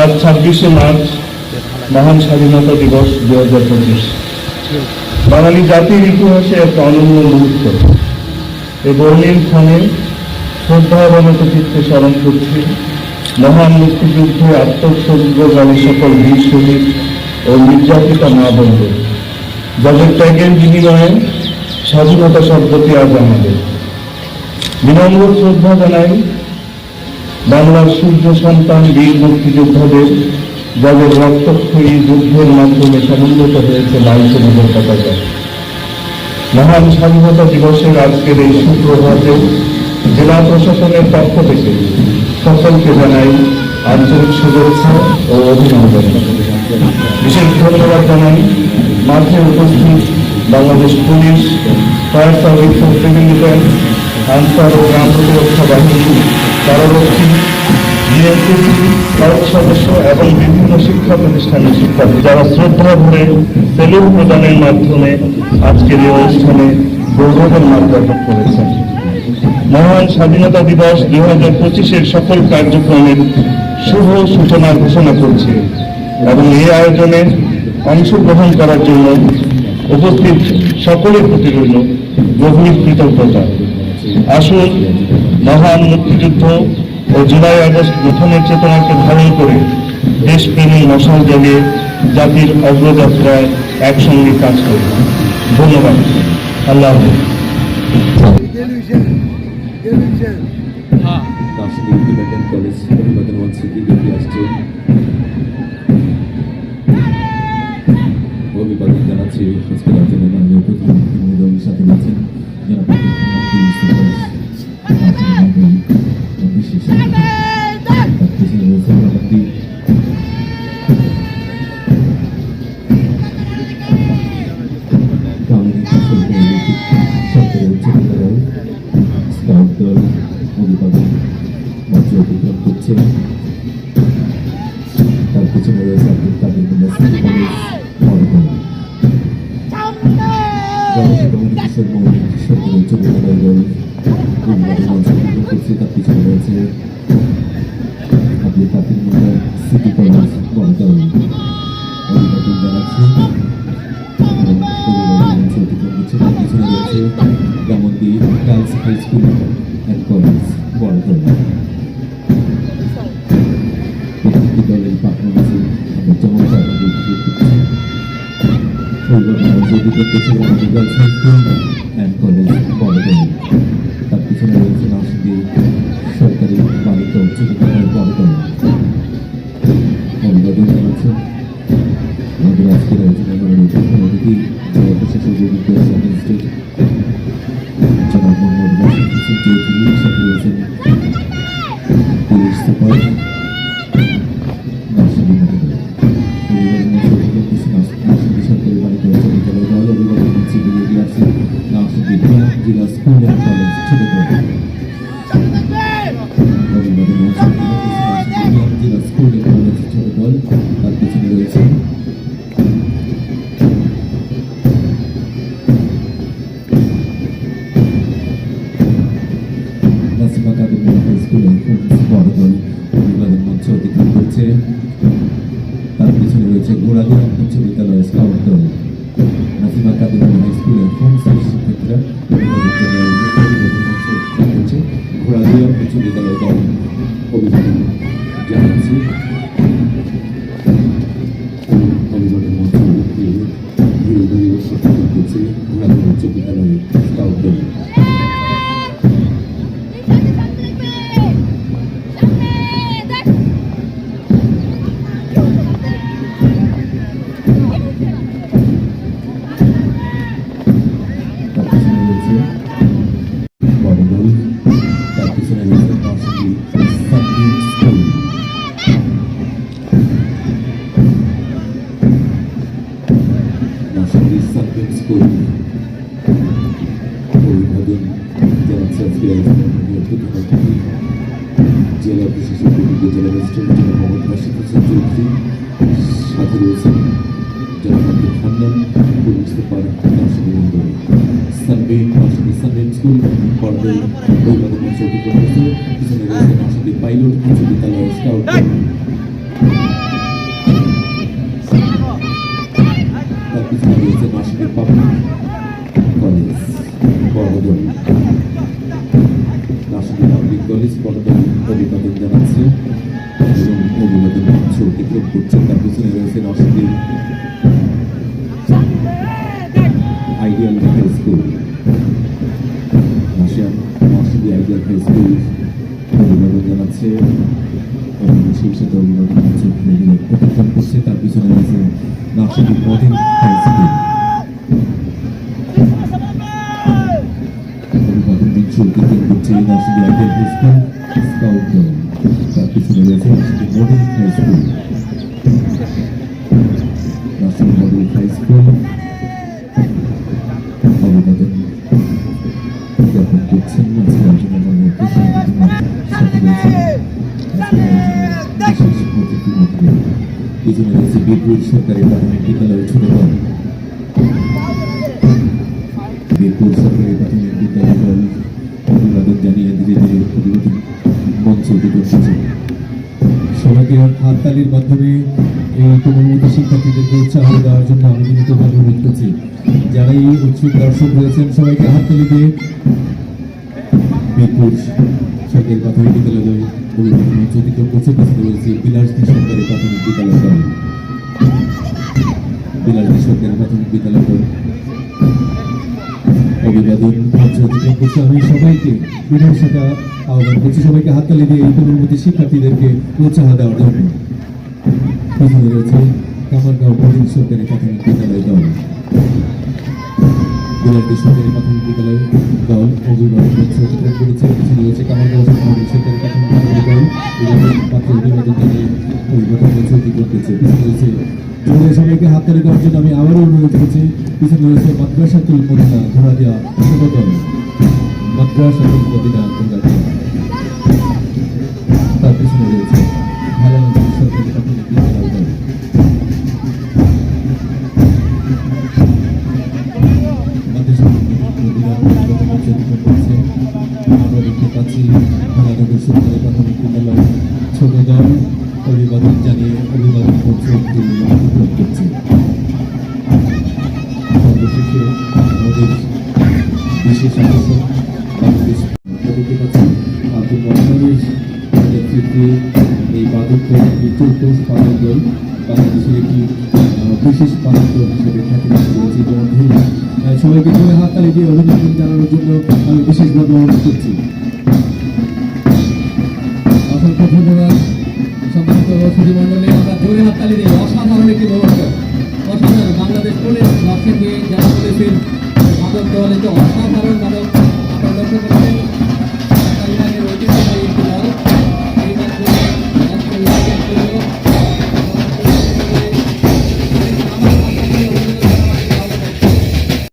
আজ ছাব্বিশে মার্চ, মহান স্বাধীনতা দিবস দু হাজার পঁচিশ। বাঙালি জাতির ইতিহাসে একটা অনন্য মুহূর্ত। এই বর্ণিল ক্ষণে শ্রদ্ধাবনত চিত্তে স্মরণ করছি। মহান মুক্তিযুদ্ধে আত্মোৎসর্গকারী সকল বীর ও নির্যাতিতা মা বন্ধু। যাদের ত্যাগের বিনিময়ে স্বাধীনতা শব্দটি আজ আমাদের। বিনম্র শ্রদ্ধা জানাই বাংলার সূর্য সন্তান বীর মুক্তিযোদ্ধাদের, যাদের রক্তক্ষয়ী যুদ্ধের মাধ্যমে সমুন্নত হয়েছে বাইশে নগর পতাকা। মহান স্বাধীনতা দিবসের আজকের এই সুপ্রভাতে জেলা প্রশাসনের পক্ষ থেকে সকলকে জানাই আন্তরিক শুভেচ্ছা ও অভিনন্দন। বিশেষ ধন্যবাদ জানাই মাঠে উপস্থিত বাংলাদেশ পুলিশ, ফায়ার সার্ভিস ও সিভিল ডিফেন্স, আনসার ও গ্রাম প্রতিরক্ষা বাহিনী কারারক্ষী বিএনসিসি স্কাউট সদস্য এবং বিভিন্ন শিক্ষা প্রতিষ্ঠানের শিক্ষার্থী যারা শ্রদ্ধা ভরে সেলুট প্রদানের মাধ্যমে আজকের এই অনুষ্ঠানে গৌরবের মাত্রা করেছেন মহান স্বাধীনতা দিবস দু হাজার পঁচিশের সকল কার্যক্রমের শুভ সূচনা ঘোষণা করছে এবং এই আয়োজনে অংশগ্রহণ করার জন্য উপস্থিত সকলের প্রতি রইল গভীর কৃতজ্ঞতা। আসুন মহান মুক্তিযুদ্ধ ও জুলাই আগস্ট গঠনের চেতনাকে ধারণ করে দেশপ্রেমী মশাল জ্বালিয়ে জাতির অগ্রযাত্রায় একসঙ্গে কাজ করি ধন্যবাদ। আল্লাহ হাফেজ। রাজশাহী ইন্ডিপেন্ডেন্ট কলেজ অভিবাদন মঞ্চে বিজ্ঞপ্তি আসছে। অভিভাবক মঞ্চ অতিক্রম করছে তার পিছনে রয়েছে আব্দুল কাদের ইউনিভার্সিটি কলেজ তার পিছনে রয়েছে আব্দুল কাদের সিটি কলেজ মরগন অভিভাবক জানাচ্ছি করছে তার পিছনে রয়েছে গ্রামন্দি গার্লস হাই স্কুল অভিভাবক মঞ্চ অতিক্রম করছে রয়েছে ঘোড়াদিয়া উচ্চ বিদ্যালয়ের স্কাউট দল নাসিমা কাদের হাই স্কুলের হোম শিক্ষার্থীরা স্কুল। অভিভাবন জানাচ্ছে আজকে জেলা জেলা ম্যাজিস্ট্রেট জেলা মোহাম্মদ সাথে রয়েছেন জনাব আব্দুল হান্নান এবং সুপার নার্সিং সানবিন নার্সিং স্কুল পর্বে অভিভাবক মঞ্চ অতিক্রম করছে পিছনে রয়েছে নার্সিং পাইলট বড়দল নার্সিং পাবলিক কলেজ বড়দল অভিবাদন জানাচ্ছে এবং অভিবাদন মঞ্চ অতিক্রম করছে তার পিছনে রয়েছে নার্সিং আইডিয়াল হাই স্কুল রাশিয়ান নার্সিং আইডিয়াল হাই স্কুল অভিবাদন জানাচ্ছে এবং সেই অভিবাদন মঞ্চ অতিক্রম করছে তার পিছনে রয়েছে নার্সিং মডেল হাই স্কুল অতিক্রম করছে nursing ideal high school scout দল তার পিছনে রয়েছে model high school nursing model high school অভিবাদন জ্ঞাপন করছেন আজকে আলোচনা মধ্যে সাথে রয়েছে পিছনে রয়েছে বীরপুর সরকারি প্রাথমিক বিদ্যালয়ের ছোট দল মঞ্চ করছে সবাইকে হাততালির মাধ্যমে এই কোমলমতি শিক্ষার্থীদেরকে উৎসাহ দেওয়ার জন্য আমি বিনীতভাবে অনুরোধ করছি। যারা এই উৎসুক দর্শক রয়েছেন, সবাইকে হাততালি দিয়ে বীরপুর সরকারি প্রাথমিক বিদ্যালয় মঞ্চ অতিক্রম করছে পিছনে রয়েছে বিলাসদী সরকারি প্রাথমিক বিদ্যালয় বিলাসদী সরকারি প্রাথমিক বিদ্যালয় অভিবাদন মঞ্চ অতিক্রম করছে আমি সবাইকে বিনয়ের আহ্বান করছি সবাইকে হাততালি দিয়ে এই কোমলমতি শিক্ষার্থীদেরকে উৎসাহ দেওয়ার জন্য। পিছনে রয়েছে কামারগাঁও সরকারি প্রাথমিক বিদ্যালয় দল। করেছে। সবাইকে হাততালি দেওয়ার আমি আবারও অনুরোধ করছি। পিছনে রয়েছে মাদ্রাসাতুল মদিনা ঘোড়া দেওয়া ছোট দল। মাদ্রাসাতুল মদিনা মঞ্চ অতিক্রম করছে আমরা দেখতে পাচ্ছি ভালানগর সরকারি প্রাথমিক বিদ্যালয় ছোট দল অভিবাদন অভিবাদন অতিক্রম করছে সর্বশেষে আমাদের বিশেষ আকর্ষণ বাংলাদেশ বাংলাদেশের সবাইকে জোরে হাততালি দিয়ে অভিনন্দন জানানোর জন্য আমি বিশেষভাবে অনুরোধ করছি অসংখ্য ধন্যবাদ সম্মানিত সুধীমণ্ডলী আমরা জোরে হাততালি দিই অসাধারণ একটি মুহূর্ত অসাধারণ বাংলাদেশ পুলিশ নিয়ে যারা পুলিশের মাদক দল একটি অসাধারণ